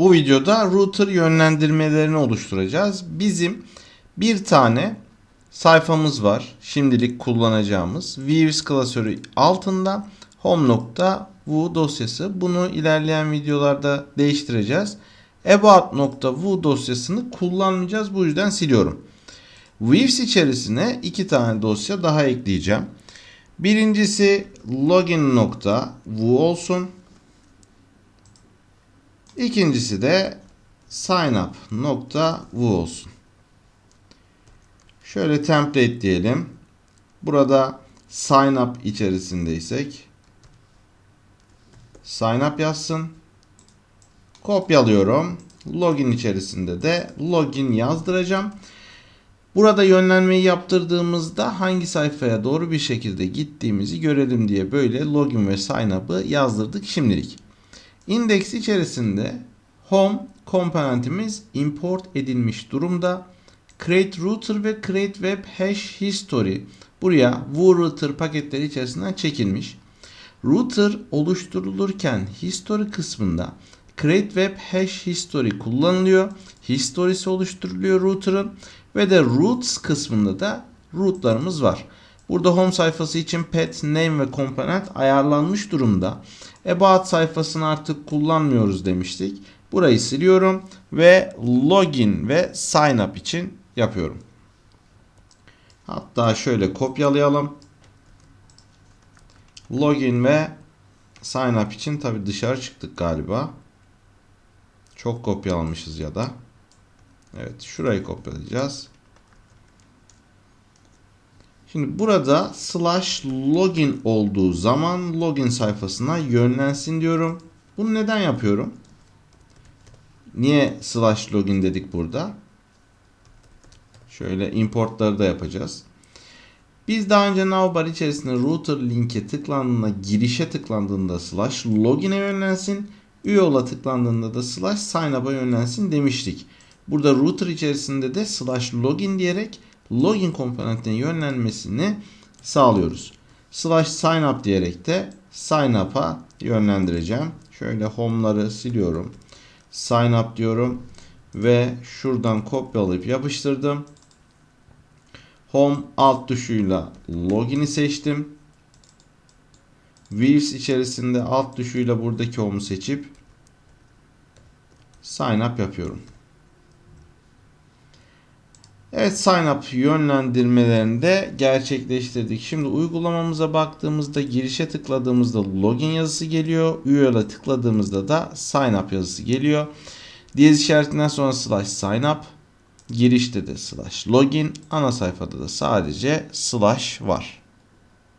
Bu videoda router yönlendirmelerini oluşturacağız. Bizim bir tane sayfamız var. Şimdilik kullanacağımız Views klasörü altında home.vu dosyası. Bunu ilerleyen videolarda değiştireceğiz. About.vu dosyasını kullanmayacağız. Bu yüzden siliyorum. Views içerisine iki tane dosya daha ekleyeceğim. Birincisi login.vu olsun. İkincisi de signup.vu olsun. Şöyle template diyelim. Burada signup içerisindeysek signup yazsın. Kopyalıyorum. Login içerisinde de login yazdıracağım. Burada yönlenmeyi yaptırdığımızda hangi sayfaya doğru bir şekilde gittiğimizi görelim diye böyle login ve sign up'ı yazdırdık şimdilik. Index içerisinde home komponentimiz import edilmiş durumda. Create router ve create web hash history buraya router paketleri içerisinden çekilmiş. Router oluşturulurken history kısmında create web hash history kullanılıyor. Historisi oluşturuluyor router'ın ve de roots kısmında da rootlarımız var. Burada home sayfası için pet, name ve component ayarlanmış durumda. About sayfasını artık kullanmıyoruz demiştik. Burayı siliyorum ve login ve sign up için yapıyorum. Hatta şöyle kopyalayalım. Login ve sign up için tabi dışarı çıktık galiba. Çok kopyalamışız ya da. Evet şurayı kopyalayacağız. Şimdi burada slash login olduğu zaman login sayfasına yönlensin diyorum. Bunu neden yapıyorum? Niye slash login dedik burada? Şöyle importları da yapacağız. Biz daha önce navbar içerisinde router linke tıklandığında girişe tıklandığında slash login'e yönlensin. Üye ola tıklandığında da slash sign up'a yönlensin demiştik. Burada router içerisinde de slash login diyerek login komponentine yönlenmesini sağlıyoruz. Slash sign up diyerek de sign up'a yönlendireceğim. Şöyle home'ları siliyorum. Sign up diyorum ve şuradan kopyalayıp yapıştırdım. Home alt tuşuyla login'i seçtim. Views içerisinde alt tuşuyla buradaki home'u seçip sign up yapıyorum. Evet sign up yönlendirmelerini de gerçekleştirdik. Şimdi uygulamamıza baktığımızda girişe tıkladığımızda login yazısı geliyor. Üye'le tıkladığımızda da sign up yazısı geliyor. Diyez işaretinden sonra slash sign up. Girişte de slash login. Ana sayfada da sadece slash var.